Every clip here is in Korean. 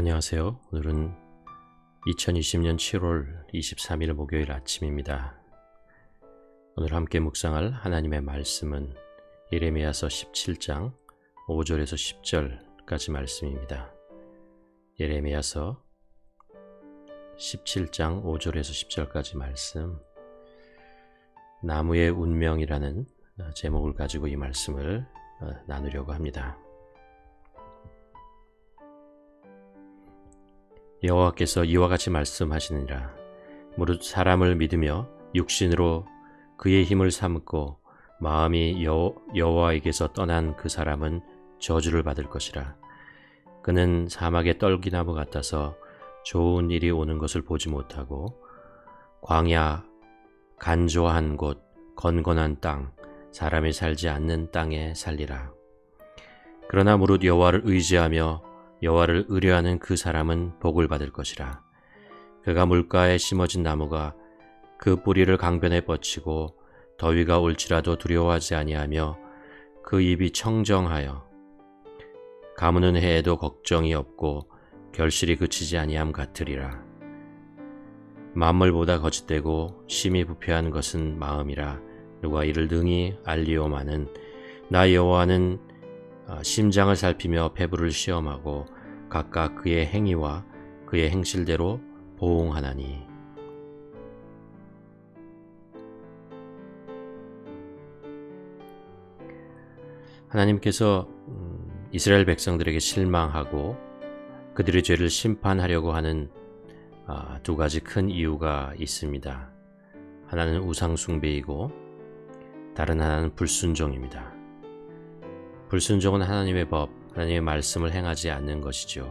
안녕하세요. 오늘은 2020년 7월 23일 목요일 아침입니다. 오늘 함께 묵상할 하나님의 말씀은 예레미야서 17장 5절에서 10절까지 말씀입니다. 예레미야서 17장 5절에서 10절까지 말씀 나무의 운명이라는 제목을 가지고 이 말씀을 나누려고 합니다. 여호와께서 이와 같이 말씀하시느니라. 무릇 사람을 믿으며 육신으로 그의 힘을 삼고 마음이 여, 여호와에게서 떠난 그 사람은 저주를 받을 것이라. 그는 사막의 떨기나무 같아서 좋은 일이 오는 것을 보지 못하고 광야 간조한 곳 건건한 땅 사람이 살지 않는 땅에 살리라. 그러나 무릇 여호와를 의지하며 여호와를 의뢰하는 그 사람은 복을 받을 것이라. 그가 물가에 심어진 나무가 그 뿌리를 강변에 뻗치고 더위가 올지라도 두려워하지 아니하며 그 입이 청정하여 가무는 해에도 걱정이 없고 결실이 그치지 아니함 같으리라. 만물보다 거짓되고 심히 부패한 것은 마음이라 누가 이를 능히 알리오마는 나 여호와는 아, 심장을 살피며 폐부를 시험하고 각각 그의 행위와 그의 행실대로 보응하나니 하나님께서 음, 이스라엘 백성들에게 실망하고 그들의 죄를 심판하려고 하는 아, 두 가지 큰 이유가 있습니다. 하나는 우상숭배이고 다른 하나는 불순종입니다. 불순종은 하나님의 법, 하나님의 말씀을 행하지 않는 것이죠.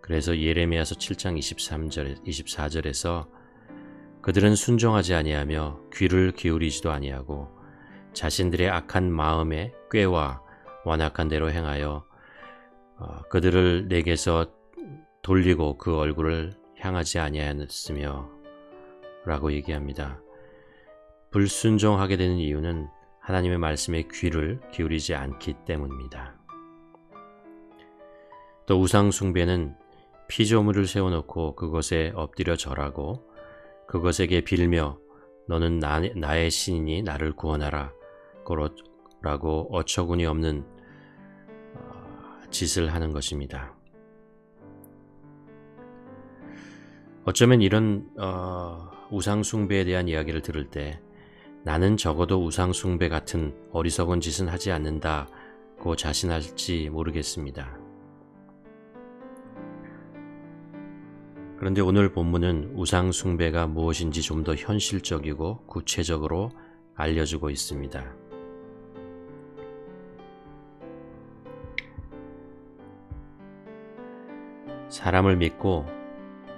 그래서 예레미야서 7장 23절 24절에서 그들은 순종하지 아니하며 귀를 기울이지도 아니하고 자신들의 악한 마음에 꾀와 완악한 대로 행하여 어, 그들을 내게서 돌리고 그 얼굴을 향하지 아니하였으며 라고 얘기합니다. 불순종하게 되는 이유는 하나님의 말씀에 귀를 기울이지 않기 때문입니다. 또 우상숭배는 피조물을 세워놓고 그것에 엎드려 절하고 그것에게 빌며 너는 나, 나의 신이니 나를 구원하라 라고 어처구니 없는 어, 짓을 하는 것입니다. 어쩌면 이런 어, 우상숭배에 대한 이야기를 들을 때 나는 적어도 우상숭배 같은 어리석은 짓은 하지 않는다고 자신할지 모르겠습니다. 그런데 오늘 본문은 우상숭배가 무엇인지 좀 더 현실적이고 구체적으로 알려주고 있습니다. 사람을 믿고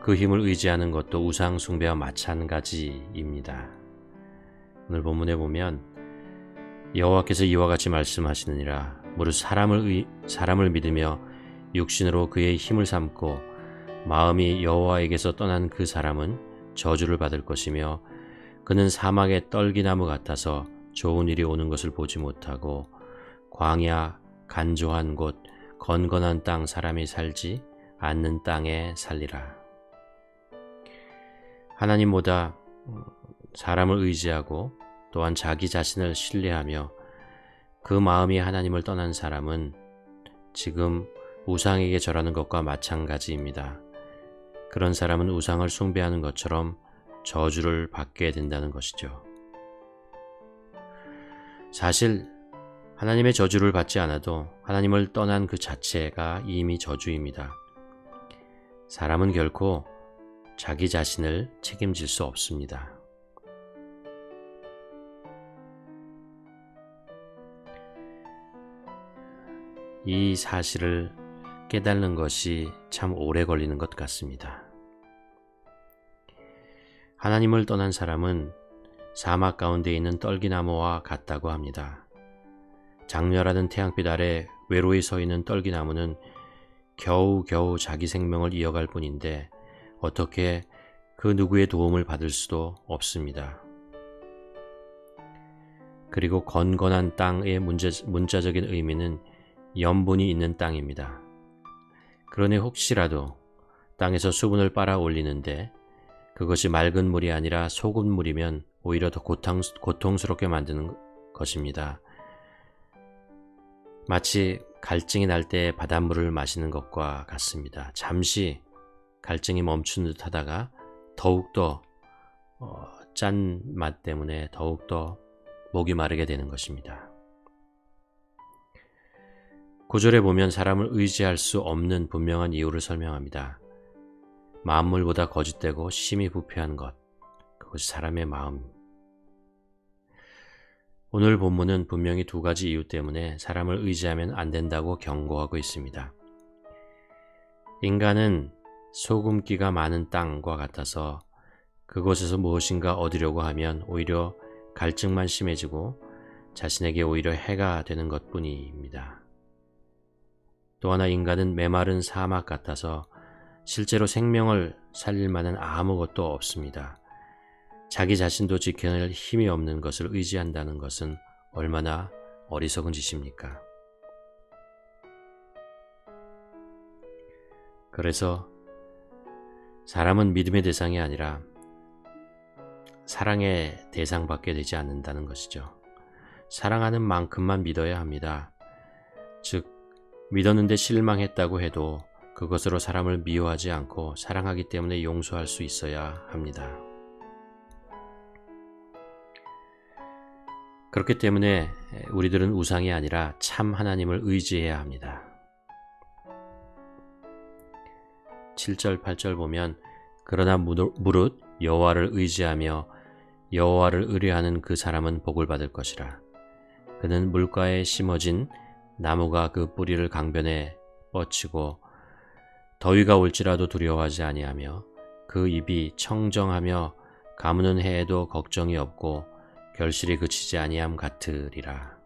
그 힘을 의지하는 것도 우상숭배와 마찬가지입니다. 오늘 본문에 보면 여호와께서 이와 같이 말씀하시느니라 무릇 사람을 의, 사람을 믿으며 육신으로 그의 힘을 삼고 마음이 여호와에게서 떠난 그 사람은 저주를 받을 것이며 그는 사막의 떨기나무 같아서 좋은 일이 오는 것을 보지 못하고 광야 간조한 곳 건건한 땅 사람이 살지 않는 땅에 살리라. 하나님보다 사람을 의지하고 또한 자기 자신을 신뢰하며 그 마음이 하나님을 떠난 사람은 지금 우상에게 절하는 것과 마찬가지입니다. 그런 사람은 우상을 숭배하는 것처럼 저주를 받게 된다는 것이죠. 사실 하나님의 저주를 받지 않아도 하나님을 떠난 그 자체가 이미 저주입니다. 사람은 결코 자기 자신을 책임질 수 없습니다. 이 사실을 깨닫는 것이 참 오래 걸리는 것 같습니다. 하나님을 떠난 사람은 사막 가운데 있는 떨기나무와 같다고 합니다. 장렬하던 태양빛 아래 외로이 서 있는 떨기나무는 겨우겨우 자기 생명을 이어갈 뿐인데 어떻게 그 누구의 도움을 받을 수도 없습니다. 그리고 건건한 땅의 문자, 문자적인 의미는 염분이 있는 땅입니다. 그러니 혹시라도 땅에서 수분을 빨아 올리는데 그것이 맑은 물이 아니라 소금물이면 오히려 더 고통, 고통스럽게 만드는 것입니다. 마치 갈증이 날 때 바닷물을 마시는 것과 같습니다. 잠시 갈증이 멈춘 듯 하다가 더욱더 어, 짠맛 때문에 더욱더 목이 마르게 되는 것입니다. 구절에 보면 사람을 의지할 수 없는 분명한 이유를 설명합니다. 만물보다 거짓되고 심히 부패한 것, 그것이 사람의 마음. 오늘 본문은 분명히 두 가지 이유 때문에 사람을 의지하면 안 된다고 경고하고 있습니다. 인간은 소금기가 많은 땅과 같아서 그곳에서 무엇인가 얻으려고 하면 오히려 갈증만 심해지고 자신에게 오히려 해가 되는 것 뿐입니다. 또 하나 인간은 메마른 사막 같아서 실제로 생명을 살릴 만한 아무것도 없습니다. 자기 자신도 지켜낼 힘이 없는 것을 의지한다는 것은 얼마나 어리석은 짓입니까? 그래서 사람은 믿음의 대상이 아니라 사랑의 대상밖에 되지 않는다는 것이죠. 사랑하는 만큼만 믿어야 합니다. 즉, 믿었는데 실망했다고 해도 그것으로 사람을 미워하지 않고 사랑하기 때문에 용서할 수 있어야 합니다. 그렇기 때문에 우리들은 우상이 아니라 참 하나님을 의지해야 합니다. 7절 8절 보면 그러나 무릇 여호와를 의지하며 여호와를 의뢰하는 그 사람은 복을 받을 것이라. 그는 물가에 심어진 나무가 그 뿌리를 강변에 뻗치고 더위가 올지라도 두려워하지 아니하며 그 입이 청정하며 가무는 해에도 걱정이 없고 결실이 그치지 아니함 같으리라.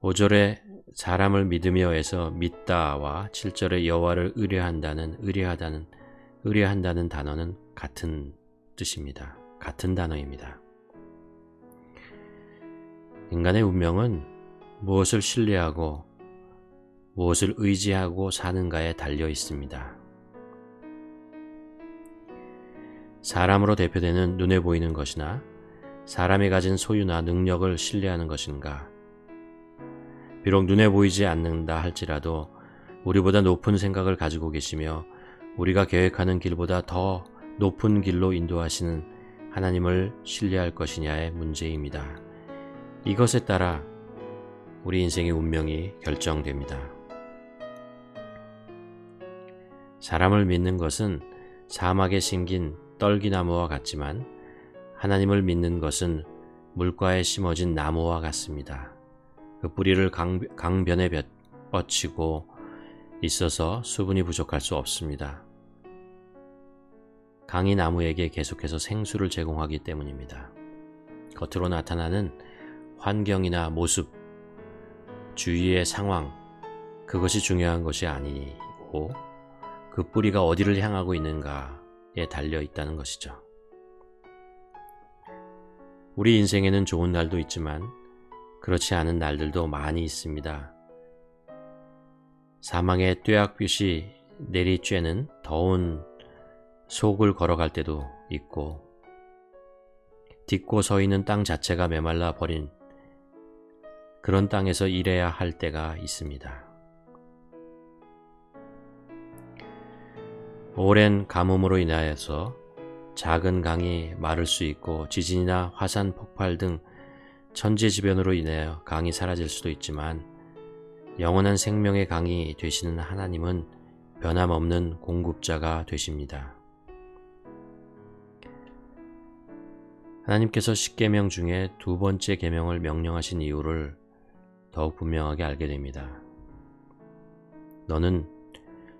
5절에 사람을 믿으며에서 믿다와 7절에 여호와를 의뢰한다는 의뢰하다는 의뢰한다는 단어는 같은 뜻입니다. 같은 단어입니다. 인간의 운명은 무엇을 신뢰하고 무엇을 의지하고 사는가에 달려 있습니다. 사람으로 대표되는 눈에 보이는 것이나 사람이 가진 소유나 능력을 신뢰하는 것인가? 비록 눈에 보이지 않는다 할지라도 우리보다 높은 생각을 가지고 계시며 우리가 계획하는 길보다 더 높은 길로 인도하시는 하나님을 신뢰할 것이냐의 문제입니다. 이것에 따라 우리 인생의 운명이 결정됩니다. 사람을 믿는 것은 사막에 심긴 떨기나무와 같지만 하나님을 믿는 것은 물가에 심어진 나무와 같습니다. 그 뿌리를 강, 강변에 뻗치고 있어서 수분이 부족할 수 없습니다. 강이 나무에게 계속해서 생수를 제공하기 때문입니다. 겉으로 나타나는 환경이나 모습, 주위의 상황, 그것이 중요한 것이 아니고 그 뿌리가 어디를 향하고 있는가에 달려 있다는 것이죠. 우리 인생에는 좋은 날도 있지만 그렇지 않은 날들도 많이 있습니다. 사망의 뙤약빛이 내리쬐는 더운 속을 걸어갈 때도 있고 딛고 서 있는 땅 자체가 메말라 버린 그런 땅에서 일해야 할 때가 있습니다. 오랜 가뭄으로 인하여서 작은 강이 마를 수 있고 지진이나 화산 폭발 등 천재지변으로 인하여 강이 사라질 수도 있지만 영원한 생명의 강이 되시는 하나님은 변함없는 공급자가 되십니다. 하나님께서 십계명 중에 두 번째 계명을 명령하신 이유를 더욱 분명하게 알게 됩니다. 너는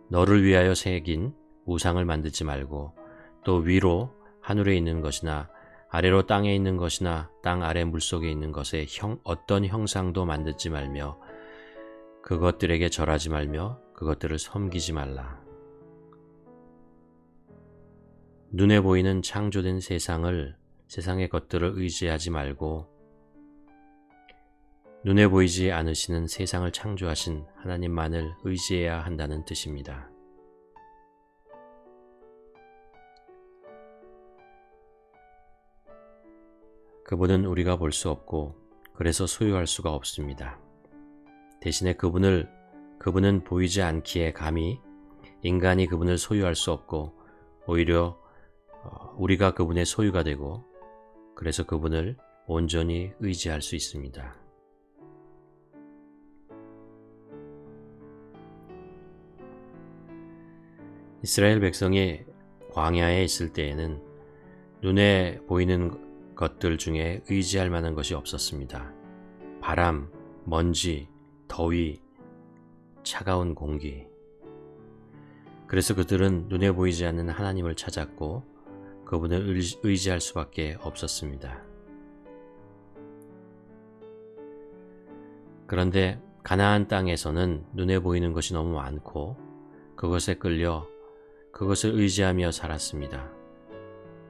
너를 위하여 새긴 우상을 만들지 말고 또 위로 하늘에 있는 것이나 아래로 땅에 있는 것이나 땅 아래 물속에 있는 것에 형, 어떤 형상도 만들지 말며 그것들에게 절하지 말며 그것들을 섬기지 말라. 눈에 보이는 창조된 세상을 세상의 것들을 의지하지 말고 눈에 보이지 않으시는 세상을 창조하신 하나님만을 의지해야 한다는 뜻입니다. 그분은 우리가 볼 수 없고 그래서 소유할 수가 없습니다. 대신에 그분을 그분은 보이지 않기에 감히 인간이 그분을 소유할 수 없고 오히려 어, 우리가 그분의 소유가 되고 그래서 그분을 온전히 의지할 수 있습니다. 이스라엘 백성이 광야에 있을 때에는 눈에 보이는 것들 중에 의지할 만한 것이 없었습니다. 바람, 먼지, 더위, 차가운 공기. 그래서 그들은 눈에 보이지 않는 하나님을 찾았고 그분을 의지할 수밖에 없었습니다. 그런데 가나안 땅에서는 눈에 보이는 것이 너무 많고 그것에 끌려 그것을 의지하며 살았습니다.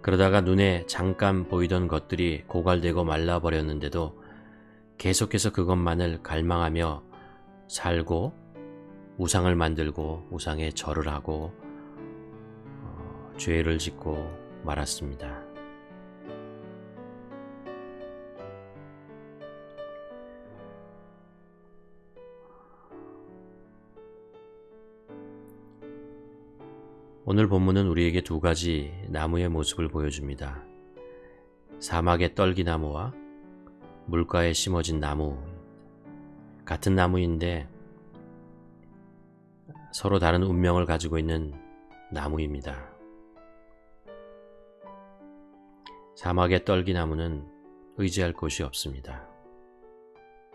그러다가 눈에 잠깐 보이던 것들이 고갈되고 말라버렸는데도 계속해서 그것만을 갈망하며 살고 우상을 만들고 우상에 절을 하고 어, 죄를 짓고 말았습니다. 오늘 본문은 우리에게 두 가지 나무의 모습을 보여줍니다. 사막의 떨기나무와 물가에 심어진 나무. 같은 나무인데 서로 다른 운명을 가지고 있는 나무입니다. 사막의 떨기나무는 의지할 곳이 없습니다.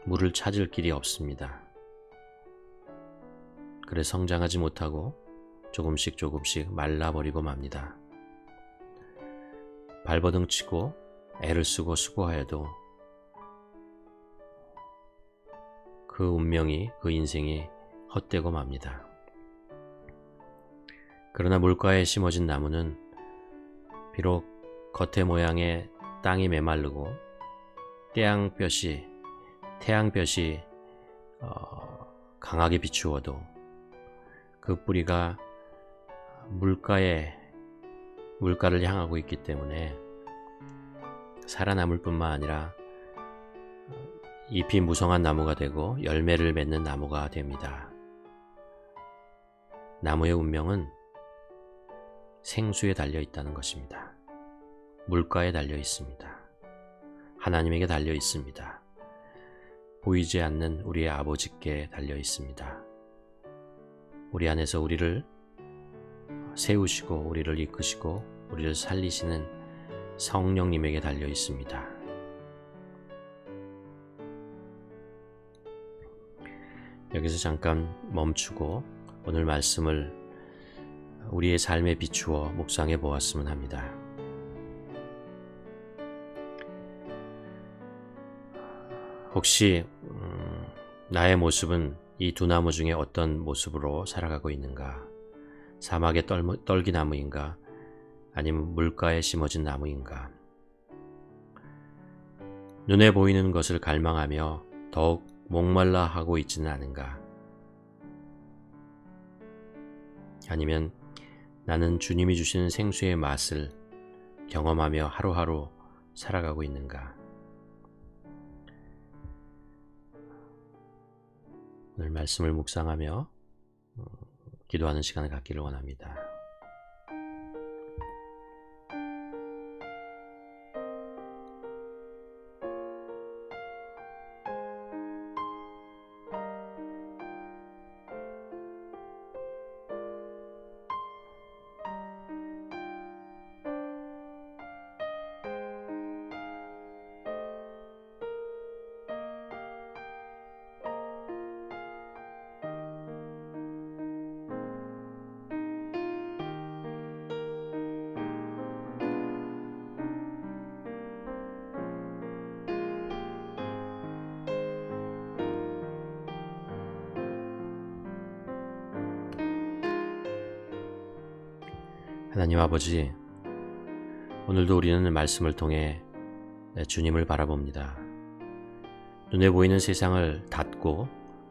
물을 찾을 길이 없습니다. 그래 성장하지 못하고 조금씩 조금씩 말라버리고 맙니다. 발버둥 치고 애를 쓰고 수고하여도 그 운명이, 그 인생이 헛되고 맙니다. 그러나 물가에 심어진 나무는 비록 겉의 모양의 땅이 메마르고 태양볕이 태양볕이 어, 강하게 비추어도 그 뿌리가 물가에 물가를 향하고 있기 때문에 살아남을 뿐만 아니라 잎이 무성한 나무가 되고 열매를 맺는 나무가 됩니다. 나무의 운명은 생수에 달려 있다는 것입니다. 물가에 달려 있습니다. 하나님에게 달려 있습니다. 보이지 않는 우리의 아버지께 달려 있습니다. 우리 안에서 우리를 세우시고 우리를 이끄시고 우리를 살리시는 성령님에게 달려 있습니다. 여기서 잠깐 멈추고 오늘 말씀을 우리의 삶에 비추어 묵상해 보았으면 합니다. 혹시 음, 나의 모습은 이 두 나무 중에 어떤 모습으로 살아가고 있는가? 사막의 떨 기 나무인가? 아니면 물가에 심어진 나무인가? 눈에 보이는 것을 갈망하며 더욱 목말라 하고 있지는 않은가? 아니면 나는 주님이 주시는 생수의 맛을 경험하며 하루하루 살아가고 있는가? 오늘 말씀을 묵상하며 어, 기도하는 시간을 갖기를 원합니다. 하나님 아버지, 오늘도 우리는 말씀을 통해 주님을 바라봅니다. 눈에 보이는 세상을 닫고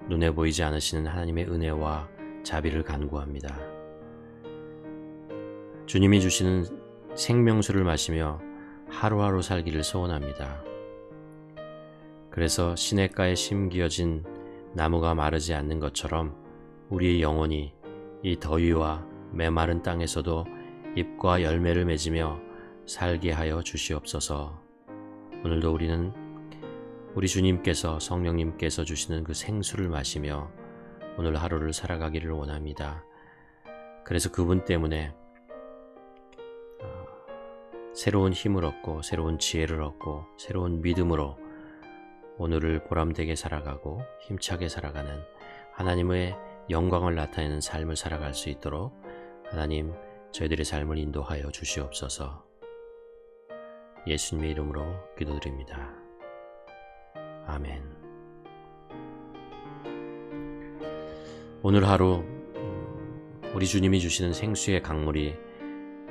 눈에 보이지 않으시는 하나님의 은혜와 자비를 간구합니다. 주님이 주시는 생명수를 마시며 하루하루 살기를 소원합니다. 그래서 시냇가에 심기어진 나무가 마르지 않는 것처럼 우리의 영혼이 이 더위와 메마른 땅에서도 잎과 열매를 맺으며 살게 하여 주시옵소서. 오늘도 우리는 우리 주님께서 성령님께서 주시는 그 생수를 마시며 오늘 하루를 살아가기를 원합니다. 그래서 그분 때문에 어, 새로운 힘을 얻고 새로운 지혜를 얻고 새로운 믿음으로 오늘을 보람되게 살아가고 힘차게 살아가는 하나님의 영광을 나타내는 삶을 살아갈 수 있도록 하나님 저희들의 삶을 인도하여 주시옵소서. 예수님의 이름으로 기도드립니다. 아멘. 오늘 하루 음, 우리 주님이 주시는 생수의 강물이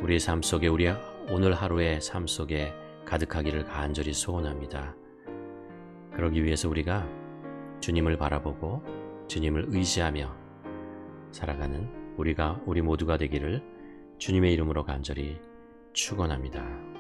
우리의 삶 속에 우리 오늘 하루의 삶 속에 가득하기를 간절히 소원합니다. 그러기 위해서 우리가 주님을 바라보고 주님을 의지하며 살아가는 우리가 우리 모두가 되기를 주님의 이름으로 간절히 축원합니다.